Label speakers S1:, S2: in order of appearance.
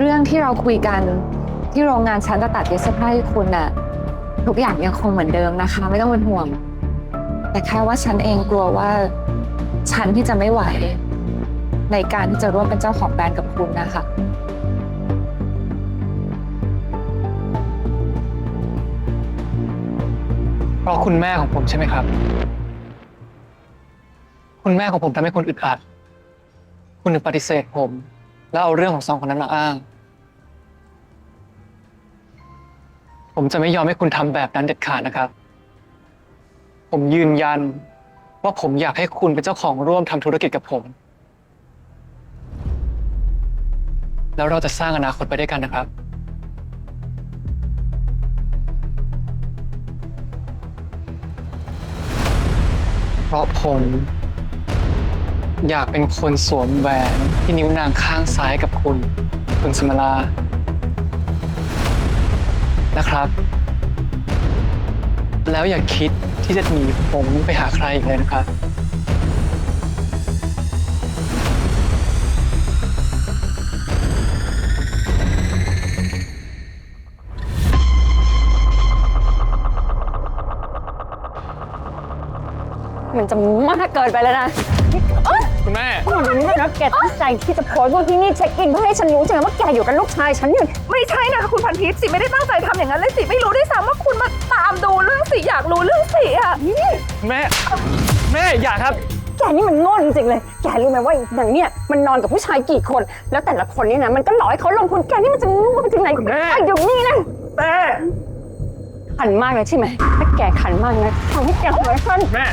S1: เรื่องที่เราคุยกันที่โรงงานฉันจะตัดเย็บเสื้อผ้าให้คุณน่ะทุกอย่างยังคงเหมือนเดิมนะคะ ไม่ต้องเป็นห่วง แต่แค่ว่าฉันเองกลัวว่าฉันที่จะไม่ไหว ในการที่จะร่วมเป็นเจ้าของแบรนด์กับคุณนะคะ
S2: เพราะคุณแม่ของผมใช่ไหมครับ คุณแม่ของผมทำให้คุณอึดอัด คุณถึงปฏิเสธผม แล้วเอาเรื่องของสองคนนั้นมาอ้าง ผมจะไม่ยอมให้คุณทำแบบนั้นเด็ดขาดนะครับ ผมยืนยันว่าผมอยากให้คุณเป็นเจ้าของร่วมทำธุรกิจกับผม แล้วเราจะสร้างอนาคตไปด้วยกันนะครับ เพราะผม อยากเป็นคนสวมแหวนที่นิ้วนางข้างซ้ายกับคุณ คุณสมรานะครับ แล้วอย่าคิดที่จะหนีผมไปหาใครอีกเลยนะครับ
S3: มันจะมากเกินไปแล้วนะ
S2: คุณแม่
S3: วันนี้นะแกตั้งใจที่จะโพสต์ว่าที่นี่เช็คอินเพื่อให้ฉันรู้ใช่ไหมว่าแกอยู่กับลูกชายฉันอยู่
S4: ไม่ใช่นะคะคุณพันทิพย์สิไม่ได้ตั้งใจทำอย่างนั้นเลยสิไม่รู้ด้วยซ้ำว่าคุณมาตามดูเรื่องสิอยากรู้เรื่องสิอะ
S2: แม่ แม่อย่าครับ
S3: แกนี่มันโง่จริงๆเลย แกรู้ไหมว่าอย่างเนี้ยมันนอนกับผู้ชายกี่คน แล้วแต่ละคนเนี่ยนะมันก็หลอกให้เขาลงทุนแกนี่มันจะโง่ไปถึงไหน
S2: คุณแม่
S3: ไอ้อยู่นี่นะ
S2: แม่
S3: ขันมากเลยใช่ไหมถ้าแกขันมากนะทำให้แกหัวฉัน
S2: แม่